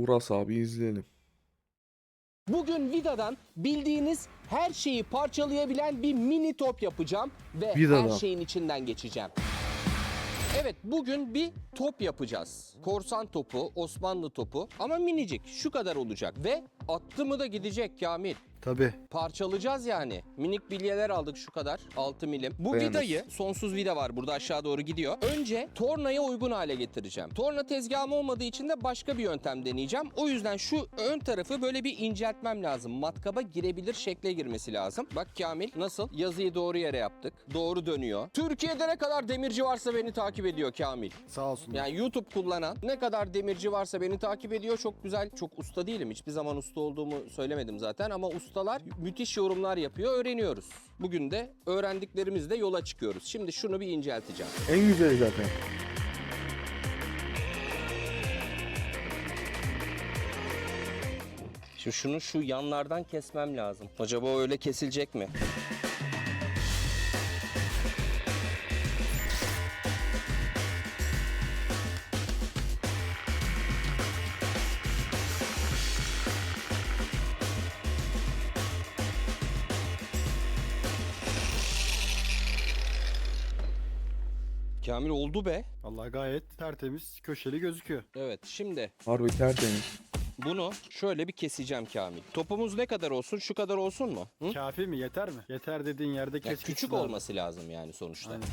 Uras abi izleyelim. Bugün Vida'dan bildiğiniz her şeyi parçalayabilen bir mini top yapacağım ve Vida'dan. her şeyin içinden geçeceğim. Evet bugün bir top yapacağız. Korsan topu, Osmanlı topu ama minicik şu kadar olacak ve attı mı da gidecek Kamil. Tabii. Parçalayacağız yani. Minik bilyeler aldık şu kadar. 6 milim. Bu Beğeniriz. vidayı sonsuz vida var burada aşağı doğru gidiyor. Önce tornaya uygun hale getireceğim. Torna tezgahım olmadığı için de başka bir yöntem deneyeceğim. O yüzden şu ön tarafı böyle bir inceltmem lazım. Matkaba girebilir şekle girmesi lazım. Bak Kamil nasıl? Yazıyı doğru yere yaptık. Doğru dönüyor. Türkiye'de ne kadar demirci varsa beni takip ediyor Kamil. Sağ olsun. Yani YouTube kullanan ne kadar demirci varsa beni takip ediyor. Çok güzel, çok usta değilim. Hiçbir zaman usta olduğumu söylemedim zaten ama ustalar müthiş yorumlar yapıyor, öğreniyoruz. Bugün de öğrendiklerimizle yola çıkıyoruz. Şimdi şunu bir incelteceğim. En güzeli zaten. Şimdi şunu şu yanlardan kesmem lazım. Acaba öyle kesilecek mi? Kamil oldu be. Vallahi gayet tertemiz, köşeli gözüküyor. Evet şimdi Harbi tertemiz. bunu şöyle bir keseceğim Kamil. Topumuz ne kadar olsun? Şu kadar olsun mu? Hı? Kafi mi? Yeter mi? Yeter dediğin yerde Ya kes. küçük gitsin abi. olması lazım yani sonuçta. Aynen.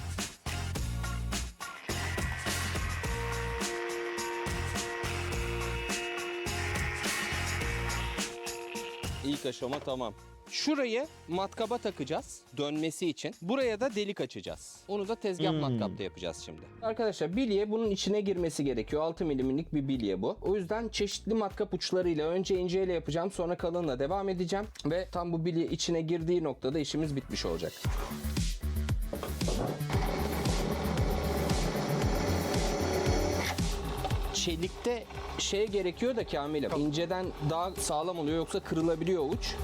İlk aşama tamam. Şurayı matkaba takacağız dönmesi için. Buraya da delik açacağız. Onu da tezgah Hmm. matkapta yapacağız şimdi. Arkadaşlar bilye bunun içine girmesi gerekiyor. 6 milimlik bir bilye bu. O yüzden çeşitli matkap uçlarıyla önce inceyle yapacağım sonra kalınla devam edeceğim. Ve tam bu bilye içine girdiği noktada işimiz bitmiş olacak. Çelikte şey gerekiyor da Kamil'im. İnceden daha sağlam oluyor yoksa kırılabiliyor uç.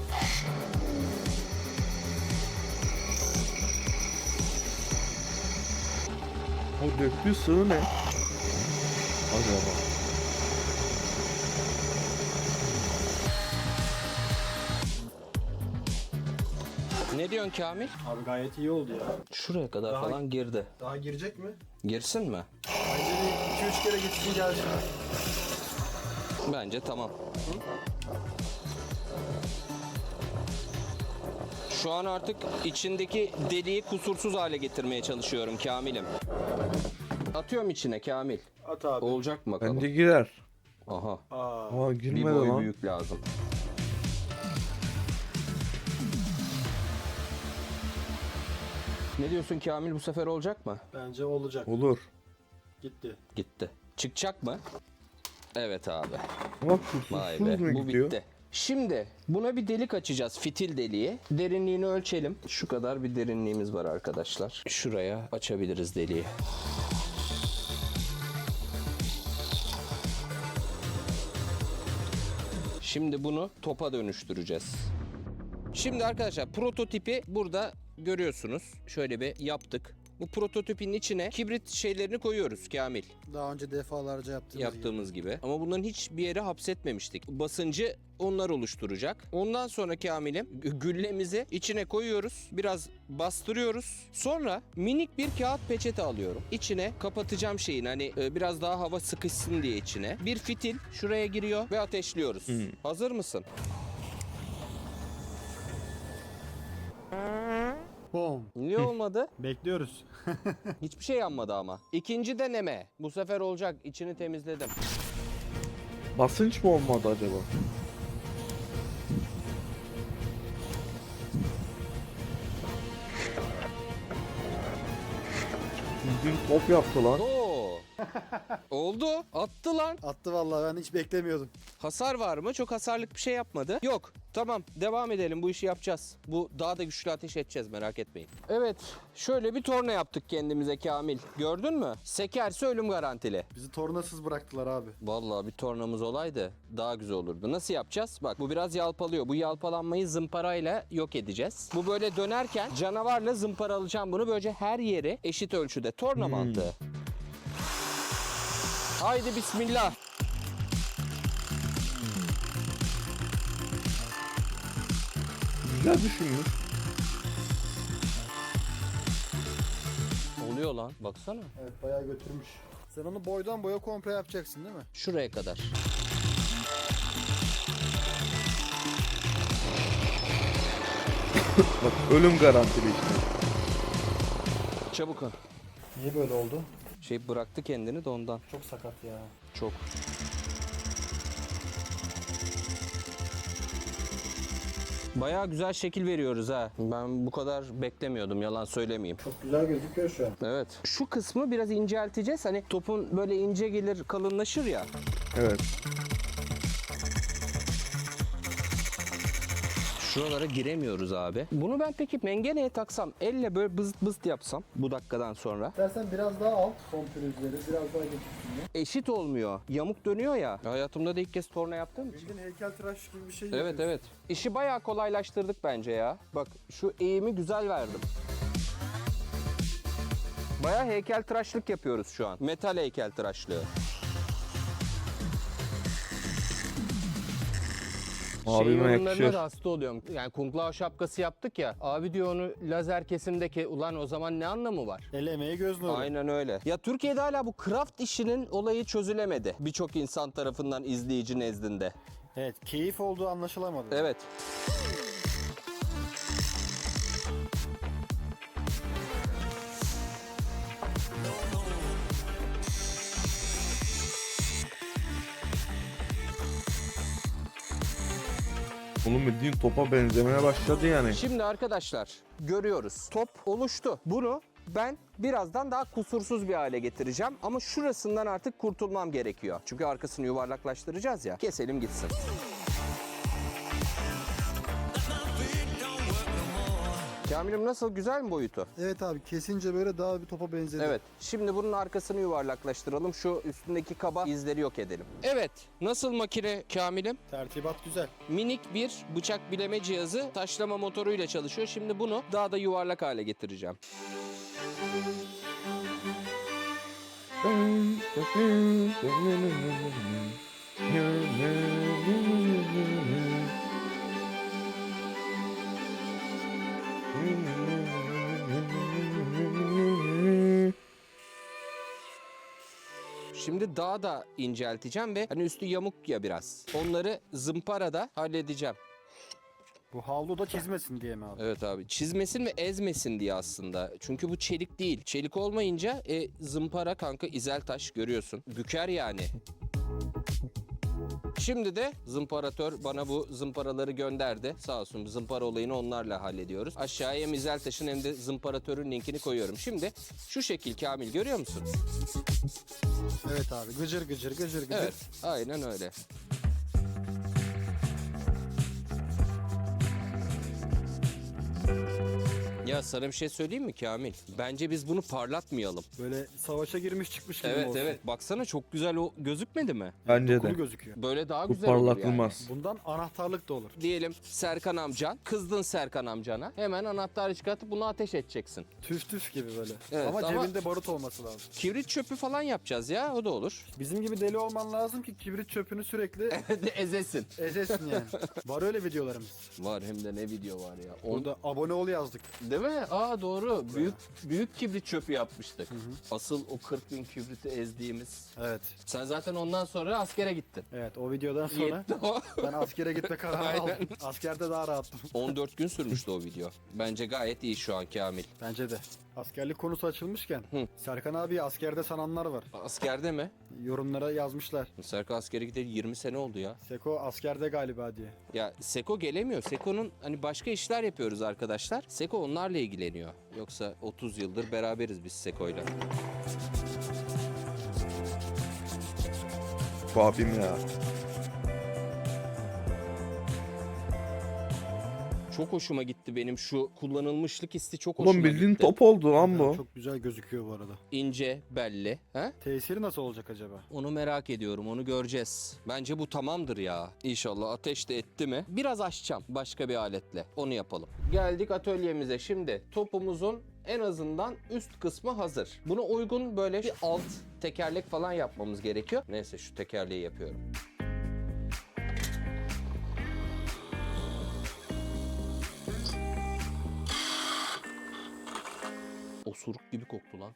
O döktüğü sıvı ne? Acaba. Ne diyorsun Kamil? Abi gayet iyi oldu ya. Şuraya kadar Daha- falan girdi. Daha girecek mi? Girsin mi? Bence bir 2-3 kere gitsin gelsin. Bence tamam. Şu an artık içindeki deliği kusursuz hale getirmeye çalışıyorum Kamil'im. Atıyorum içine Kamil. At abi. Olacak mı bakalım? Bence girer. Aha. Aa, Aa Bir girmedi boy lan. büyük lazım. Ne diyorsun Kamil bu sefer olacak mı? bence olacak. Olur. Gitti. Gitti. Çıkacak mı? Evet abi. Ama Vay be bu gidiyor? bitti. Şimdi buna bir delik açacağız fitil deliği. Derinliğini ölçelim. Şu kadar bir derinliğimiz var arkadaşlar. Şuraya açabiliriz deliği. Şimdi bunu topa dönüştüreceğiz. Şimdi arkadaşlar prototipi burada görüyorsunuz. Şöyle bir yaptık. Bu prototipin içine kibrit şeylerini koyuyoruz Kamil Daha önce defalarca yaptığımız, yaptığımız gibi. Ama bunların hiçbir yere hapsetmemiştik. Basıncı onlar oluşturacak. Ondan sonra Kamil'im gü- güllemizi içine koyuyoruz. Biraz bastırıyoruz. Sonra minik bir kağıt peçete alıyorum. İçine kapatacağım şeyin hani e, biraz daha hava sıkışsın diye içine. Bir fitil şuraya giriyor ve ateşliyoruz. Hazır mısın? Bom. Niye olmadı? Bekliyoruz. Hiçbir şey yanmadı ama. İkinci deneme. Bu sefer olacak. İçini temizledim. Basınç mı olmadı acaba? Bildiğin top yaptı lan. Oo. Oldu. Attı lan. Attı vallahi ben hiç beklemiyordum. Hasar var mı? Çok hasarlık bir şey yapmadı. Yok. Tamam devam edelim bu işi yapacağız. Bu daha da güçlü ateş edeceğiz merak etmeyin. Evet şöyle bir torna yaptık kendimize Kamil. Gördün mü? Sekerse ölüm garantili. Bizi tornasız bıraktılar abi. Vallahi bir tornamız olaydı daha güzel olurdu. Nasıl yapacağız? Bak bu biraz yalpalıyor. Bu yalpalanmayı zımparayla yok edeceğiz. Bu böyle dönerken canavarla zımparalayacağım bunu. Böylece her yeri eşit ölçüde. Torna mantığı. Haydi bismillah. Güzel düşünmüş. Oluyor lan baksana. Evet bayağı götürmüş. Sen onu boydan boya komple yapacaksın değil mi? Şuraya kadar. Bak ölüm garantili işte. Çabuk ol. Niye böyle oldu? Şey bıraktı kendini de ondan. Çok sakat ya. Çok. Bayağı güzel şekil veriyoruz ha. Ben bu kadar beklemiyordum yalan söylemeyeyim. Çok güzel gözüküyor şu an. Evet. Şu kısmı biraz incelteceğiz. Hani topun böyle ince gelir kalınlaşır ya. Evet. Şuralara giremiyoruz abi. Bunu ben peki mengeneye taksam, elle böyle bızıt bızıt yapsam bu dakikadan sonra İstersen biraz daha al son pürüzleri. Biraz daha geçirsin ya. eşit olmuyor. Yamuk dönüyor ya. Hayatımda da ilk kez torna yaptığım için. Bildiğin heykeltıraş gibi bir şey Evet yapıyorsun. evet. İşi bayağı kolaylaştırdık bence ya. Bak şu eğimi güzel verdim. Bayağı heykeltıraşlık yapıyoruz şu an. Metal heykeltıraşlığı. Şey Abime yorumlarına yakışır. da hasta oluyorum. Yani kunklava şapkası yaptık ya. Abi diyor onu lazer kesimdeki ulan o zaman ne anlamı var? El emeği göz nuru. Aynen öyle. Ya Türkiye'de hala bu craft işinin olayı çözülemedi. Birçok insan tarafından izleyici nezdinde. Evet keyif olduğu anlaşılamadı. Evet. Oğlum bildiğin topa benzemeye başladı yani. Şimdi arkadaşlar görüyoruz. Top oluştu. Bunu ben birazdan daha kusursuz bir hale getireceğim. Ama şurasından artık kurtulmam gerekiyor. Çünkü arkasını yuvarlaklaştıracağız ya. Keselim gitsin. Kamil'im nasıl? Güzel mi boyutu? Evet abi kesince böyle daha bir topa benzedi. Evet. Şimdi bunun arkasını yuvarlaklaştıralım. Şu üstündeki kaba izleri yok edelim. Evet. Nasıl makine Kamil'im? Tertibat güzel. Minik bir bıçak bileme cihazı taşlama motoruyla çalışıyor. Şimdi bunu daha da yuvarlak hale getireceğim. Şimdi daha da incelteceğim ve hani üstü yamuk ya biraz. Onları zımparada halledeceğim. Bu havlu da çizmesin diye mi abi? Evet abi çizmesin ve ezmesin diye aslında. Çünkü bu çelik değil. Çelik olmayınca e, zımpara kanka izel taş görüyorsun. Büker yani. Şimdi de zımparatör bana bu zımparaları gönderdi. Sağ olsun zımpara olayını onlarla hallediyoruz. Aşağıya hem izel taşın hem de zımparatörün linkini koyuyorum. Şimdi şu şekil Kamil görüyor musun? Evet abi gıcır gıcır gıcır gıcır. Evet aynen öyle. Ya sana bir şey söyleyeyim mi Kamil? Bence biz bunu parlatmayalım. Böyle savaşa girmiş çıkmış gibi Evet evet baksana çok güzel o gözükmedi mi? Bence Dokulu de. gözüküyor. Böyle daha Bu güzel olur yani. parlatılmaz. Bundan anahtarlık da olur. Diyelim Serkan amcan, kızdın Serkan amcana. Hemen anahtarı çıkartıp bunu ateş edeceksin. Tüf tüf gibi böyle. Evet, ama, ama- cebinde barut olması lazım. Kibrit çöpü falan yapacağız ya o da olur. Bizim gibi deli olman lazım ki kibrit çöpünü sürekli Ezesin. ezesin yani. Var öyle videolarımız. Var hem de ne video var ya. On... Burada abone ol yazdık. Değil mi? Aa doğru. Büyük büyük kibrit çöpü yapmıştık. Asıl o 40 bin kibriti ezdiğimiz. Evet. Sen zaten ondan sonra askere gittin. Evet o videodan sonra Yetti o. ben askere gitme kararı Aynen. aldım. Askerde daha rahattım. 14 gün sürmüştü o video. Bence gayet iyi şu an Kamil. Bence de. Askerlik konusu açılmışken Hı. Serkan abi askerde sananlar var. Askerde mi? Yorumlara yazmışlar. Serkan askere gideli 20 sene oldu ya. Seko askerde galiba diye. Ya Seko gelemiyor. Seko'nun hani başka işler yapıyoruz arkadaşlar. Seko onlarla ilgileniyor. Yoksa 30 yıldır beraberiz biz Seko'yla. Bu abim ya. Çok hoşuma gitti benim şu kullanılmışlık hissi çok hoşuma Oğlum bildiğin gitti. top oldu lan bu. Çok güzel gözüküyor bu arada. İnce, belli. Ha? Tesiri nasıl olacak acaba? Onu merak ediyorum. Onu göreceğiz. Bence bu tamamdır ya. İnşallah ateş de etti mi? Biraz açacağım başka bir aletle. Onu yapalım. Geldik atölyemize. Şimdi topumuzun en azından üst kısmı hazır. Buna uygun böyle bir alt tekerlek falan yapmamız gerekiyor. Neyse şu tekerleği yapıyorum. Osuruk gibi koktu lan.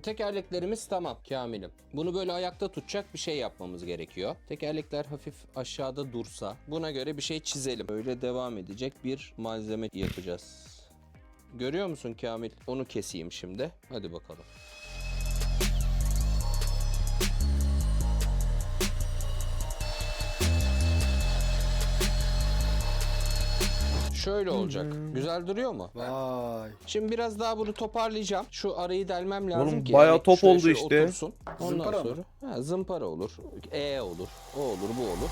Tekerleklerimiz tamam Kamil'im. Bunu böyle ayakta tutacak bir şey yapmamız gerekiyor. Tekerlekler hafif aşağıda dursa buna göre bir şey çizelim. Böyle devam edecek bir malzeme yapacağız. Görüyor musun Kamil? Onu keseyim şimdi. Hadi bakalım. Şöyle olacak. Güzel duruyor mu? Vay. Şimdi biraz daha bunu toparlayacağım. Şu arayı delmem lazım Oğlum ki. bayağı top şöyle oldu şöyle işte. Otursun. Ondan Zımpara mı? sonra ha, zımpara olur. E olur. O olur, bu olur.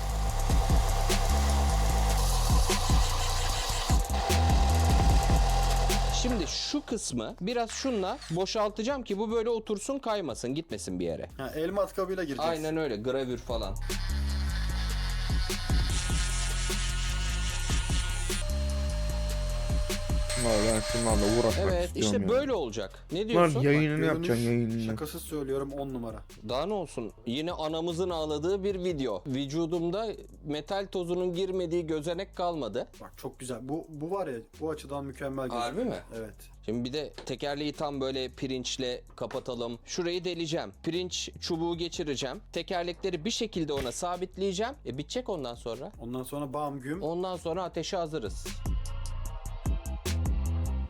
Şimdi şu kısmı biraz şunla boşaltacağım ki bu böyle otursun kaymasın gitmesin bir yere. Ha, el matkabıyla gireceğiz. Aynen öyle gravür falan. Vallahi ben şunlarla uğraşmak Evet istiyorum işte ya. böyle olacak. Ne Bunlar diyorsun? yayınını yapacaksın yayınını. Şakasız söylüyorum 10 numara. Daha ne olsun? Yine anamızın ağladığı bir video. Vücudumda metal tozunun girmediği gözenek kalmadı. Bak çok güzel. Bu bu var ya bu açıdan mükemmel gözüküyor. Harbi mi? Evet. Şimdi bir de tekerleği tam böyle pirinçle kapatalım. Şurayı deleceğim. Pirinç çubuğu geçireceğim. Tekerlekleri bir şekilde ona sabitleyeceğim. E bitecek ondan sonra. Ondan sonra bam güm. Ondan sonra ateşe hazırız.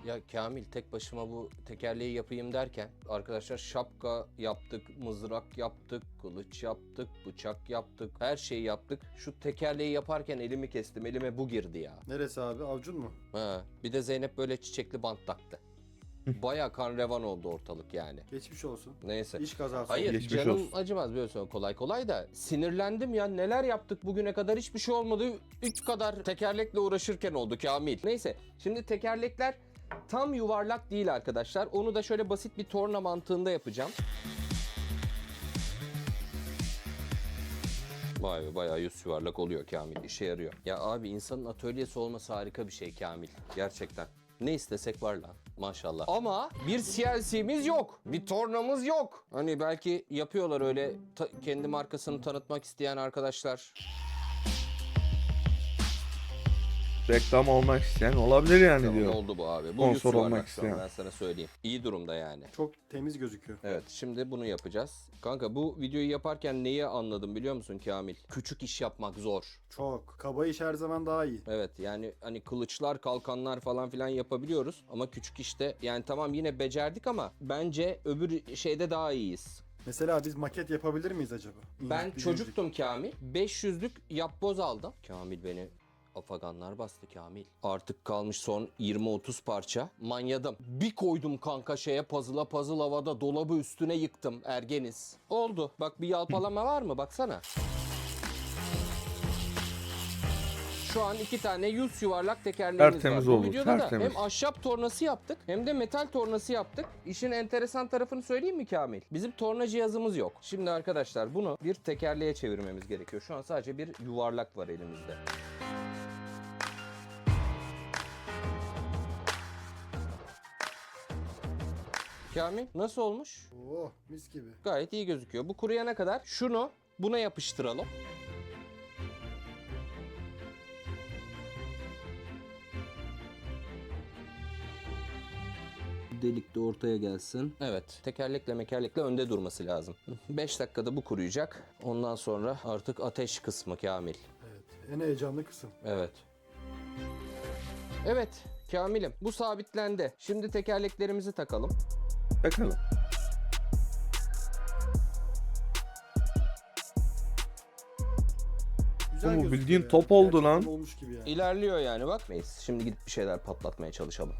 Ya Kamil tek başıma bu tekerleği yapayım derken arkadaşlar şapka yaptık, mızrak yaptık, kılıç yaptık, bıçak yaptık, her şeyi yaptık. Şu tekerleği yaparken elimi kestim. Elime bu girdi ya. Neresi abi? Avcun mu? Ha, bir de Zeynep böyle çiçekli bant taktı. Baya kan revan oldu ortalık yani. Geçmiş olsun. Neyse. İş kazası. Hayır Geçmiş canım olsun. acımaz sonra kolay kolay da sinirlendim ya neler yaptık bugüne kadar hiçbir şey olmadı. Üç kadar tekerlekle uğraşırken oldu Kamil. Neyse şimdi tekerlekler tam yuvarlak değil arkadaşlar. Onu da şöyle basit bir torna mantığında yapacağım. Vay be bayağı yüz yuvarlak oluyor Kamil. işe yarıyor. Ya abi insanın atölyesi olması harika bir şey Kamil. Gerçekten. Ne istesek var lan maşallah. Ama bir CLC'miz yok. Bir tornamız yok. Hani belki yapıyorlar öyle kendi markasını tanıtmak isteyen arkadaşlar. Reklam olmak isteyen olabilir yani diyor. oldu bu abi. Bu Sponsor olmak isteyen. Ben sana söyleyeyim. İyi durumda yani. Çok temiz gözüküyor. Evet şimdi bunu yapacağız. Kanka bu videoyu yaparken neyi anladım biliyor musun Kamil? Küçük iş yapmak zor. Çok. Kaba iş her zaman daha iyi. Evet yani hani kılıçlar, kalkanlar falan filan yapabiliyoruz ama küçük işte yani tamam yine becerdik ama bence öbür şeyde daha iyiyiz. Mesela biz maket yapabilir miyiz acaba? Ben bir çocuktum Kamil. 500'lük yapboz aldım. Kamil beni afaganlar bastı Kamil. Artık kalmış son 20-30 parça. Manyadım. Bir koydum kanka şeye puzzle'a puzzle havada dolabı üstüne yıktım ergeniz. Oldu. Bak bir yalpalama var mı? Baksana. Şu an iki tane yüz yuvarlak tekerleğimiz Tertemiz var. Bu oldu, videoda tertemiz. da hem ahşap tornası yaptık hem de metal tornası yaptık. İşin enteresan tarafını söyleyeyim mi Kamil? Bizim torna cihazımız yok. Şimdi arkadaşlar bunu bir tekerleğe çevirmemiz gerekiyor. Şu an sadece bir yuvarlak var elimizde. Kamil nasıl olmuş? Oh mis gibi. Gayet iyi gözüküyor. Bu kuruyana kadar şunu buna yapıştıralım. Delik de ortaya gelsin. Evet. Tekerlekle mekerlekle önde durması lazım. 5 dakikada bu kuruyacak. Ondan sonra artık ateş kısmı Kamil. Evet. En heyecanlı kısım. Evet. Evet Kamil'im bu sabitlendi. Şimdi tekerleklerimizi takalım. Bakalım. Güzel bu gözüküyor bildiğin ya. top oldu Gerçekten lan. olmuş gibi yani. İlerliyor yani bak. Neyse şimdi gidip bir şeyler patlatmaya çalışalım.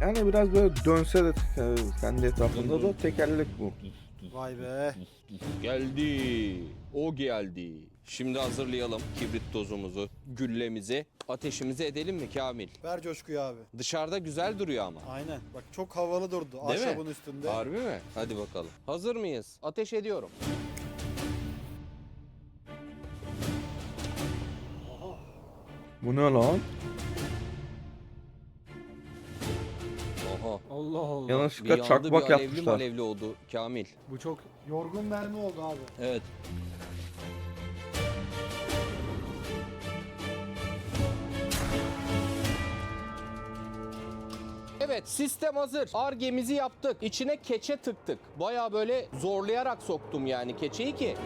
Yani biraz böyle dönse de kendi etrafında da tekerlek bu. Vay be. Geldi. O geldi. Şimdi hazırlayalım kibrit tozumuzu, güllemizi, ateşimizi edelim mi Kamil? Ver coşkuyu abi. Dışarıda güzel duruyor ama. Aynen. Bak çok havalı durdu. Değil mi? Ahşabın üstünde. Harbi mi? Hadi bakalım. Hazır mıyız? Ateş ediyorum. Bu ne lan? Oha. Allah Allah. Yanlışlıkla yandı, çakmak bir alevli yapmışlar. malevli oldu Kamil. Bu çok yorgun mermi oldu abi. Evet. Evet sistem hazır. Argemizi yaptık. İçine keçe tıktık. Baya böyle zorlayarak soktum yani keçeyi ki.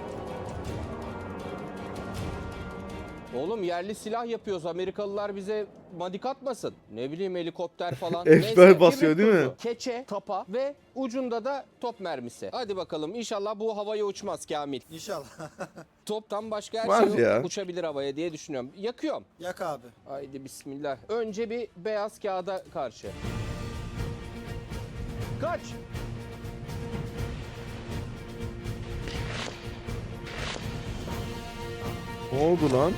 Oğlum yerli silah yapıyoruz. Amerikalılar bize madik atmasın. Ne bileyim helikopter falan. Esper Neyse, basıyor kibrit değil mi? Keçe, tapa ve ucunda da top mermisi. Hadi bakalım inşallah bu havaya uçmaz Kamil. İnşallah. Toptan başka her Var şey ya. uçabilir havaya diye düşünüyorum. Yakıyorum. Yak abi. Haydi bismillah. Önce bir beyaz kağıda karşı. Kaç. Ne oldu lan?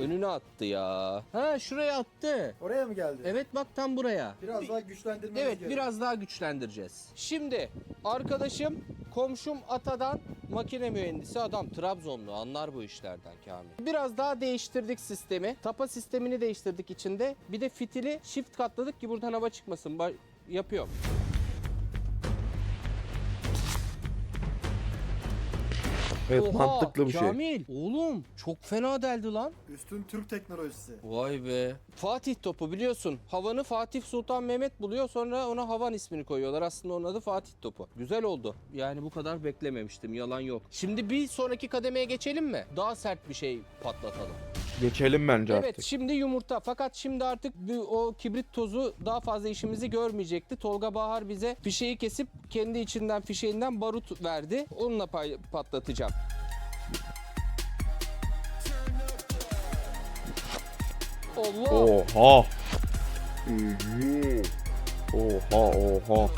Önüne attı ya. Ha şuraya attı. Oraya mı geldi? Evet bak tam buraya. Biraz daha güçlendirmemiz Evet gerek. biraz daha güçlendireceğiz. Şimdi arkadaşım komşum Ata'dan makine mühendisi adam Trabzonlu anlar bu işlerden Kamil. Biraz daha değiştirdik sistemi. Tapa sistemini değiştirdik içinde. Bir de fitili shift katladık ki buradan hava çıkmasın. Ba- yapıyorum. Evet Oha, mantıklı bir şey. Kamil oğlum çok fena deldi lan. Üstün Türk teknolojisi. Vay be. Fatih topu biliyorsun. Havanı Fatih Sultan Mehmet buluyor sonra ona Havan ismini koyuyorlar. Aslında onun adı Fatih topu. Güzel oldu. Yani bu kadar beklememiştim. Yalan yok. Şimdi bir sonraki kademeye geçelim mi? Daha sert bir şey patlatalım. Geçelim bence Evet artık. şimdi yumurta. Fakat şimdi artık o kibrit tozu daha fazla işimizi görmeyecekti. Tolga Bahar bize fişeyi kesip kendi içinden fişeğinden barut verdi. Onunla patlatacağım. Allah! Oha. Oha oha.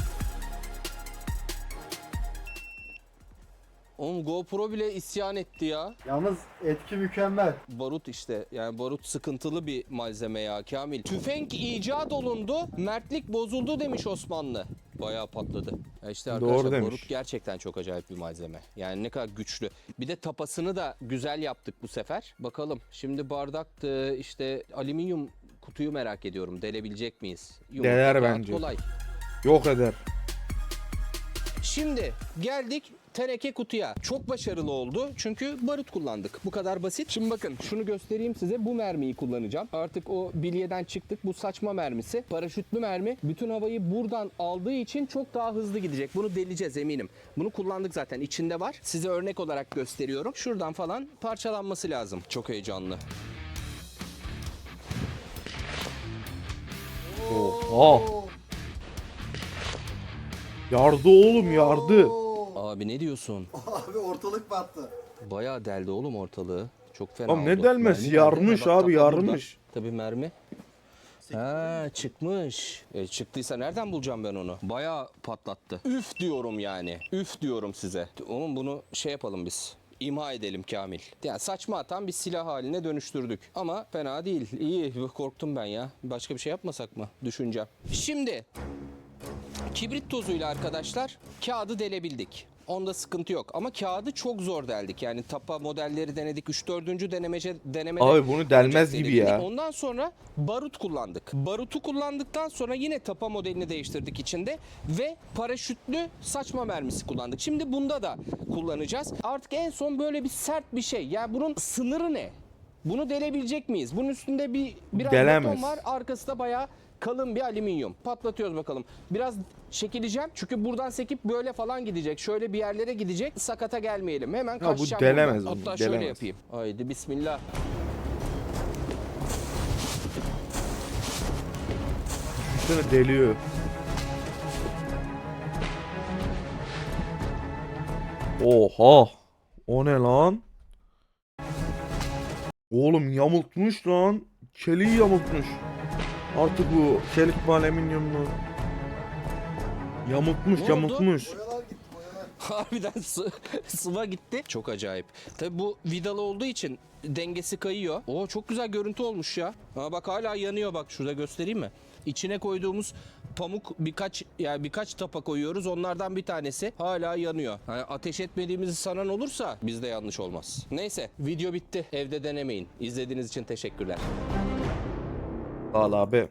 Oğlum GoPro bile isyan etti ya. Yalnız etki mükemmel. Barut işte yani barut sıkıntılı bir malzeme ya Kamil. Tüfek icat olundu, mertlik bozuldu demiş Osmanlı. Bayağı patladı. Ya işte Doğru arkadaşlar demiş. barut gerçekten çok acayip bir malzeme. Yani ne kadar güçlü. Bir de tapasını da güzel yaptık bu sefer. Bakalım şimdi bardaktı işte alüminyum kutuyu merak ediyorum. Delebilecek miyiz? Yumurta Deler kağıt bence. Kolay. Yok eder. Şimdi geldik teneke kutuya. Çok başarılı oldu çünkü barut kullandık. Bu kadar basit. Şimdi bakın şunu göstereyim size. Bu mermiyi kullanacağım. Artık o bilyeden çıktık. Bu saçma mermisi. Paraşütlü mermi. Bütün havayı buradan aldığı için çok daha hızlı gidecek. Bunu deleceğiz eminim. Bunu kullandık zaten. İçinde var. Size örnek olarak gösteriyorum. Şuradan falan parçalanması lazım. Çok heyecanlı. Oha. Yardı oğlum yardı. Abi ne diyorsun? Abi ortalık battı. Bayağı deldi oğlum ortalığı. Çok fena Oğlum ne oldu. delmesi? Mermi Yarmış? Bak, abi, yarmış. Tabii mermi. Ha çıkmış. E, çıktıysa nereden bulacağım ben onu? Bayağı patlattı. Üf diyorum yani. Üf diyorum size. Oğlum bunu şey yapalım biz. İmha edelim Kamil. Yani saçma atan bir silah haline dönüştürdük. Ama fena değil. İyi. Korktum ben ya. Başka bir şey yapmasak mı? Düşüneceğim. Şimdi Kibrit tozuyla arkadaşlar kağıdı delebildik. Onda sıkıntı yok ama kağıdı çok zor deldik. Yani tapa modelleri denedik. 3-4. denemece denemede Abi bunu delmez gibi ya. Ondan sonra barut kullandık. Barutu kullandıktan sonra yine tapa modelini değiştirdik içinde ve paraşütlü saçma mermisi kullandık. Şimdi bunda da kullanacağız. Artık en son böyle bir sert bir şey. Yani bunun sınırı ne? Bunu delebilecek miyiz? Bunun üstünde bir biraz Delemez. beton var. Arkası da bayağı kalın bir alüminyum. Patlatıyoruz bakalım. Biraz çekileceğim. Çünkü buradan sekip böyle falan gidecek. Şöyle bir yerlere gidecek. Sakata gelmeyelim. Hemen bu kaçacağım. delemez buradan. bunu, Hatta şöyle delemez. yapayım. Haydi bismillah. Şunu deliyor. Oha. O ne lan? Oğlum yamultmuş lan. Çeliği yamultmuş. Artık bu çelik mi alüminyum mu? Yamultmuş Ne oldu? yamultmuş. Harbiden sı- sıva gitti. Çok acayip. Tabi bu vidalı olduğu için dengesi kayıyor. Oo çok güzel görüntü olmuş ya. Ha bak hala yanıyor bak şurada göstereyim mi? İçine koyduğumuz pamuk birkaç yani birkaç tapa koyuyoruz. Onlardan bir tanesi hala yanıyor. Yani ateş etmediğimizi sanan olursa bizde yanlış olmaz. Neyse video bitti. Evde denemeyin. İzlediğiniz için teşekkürler. Al abi.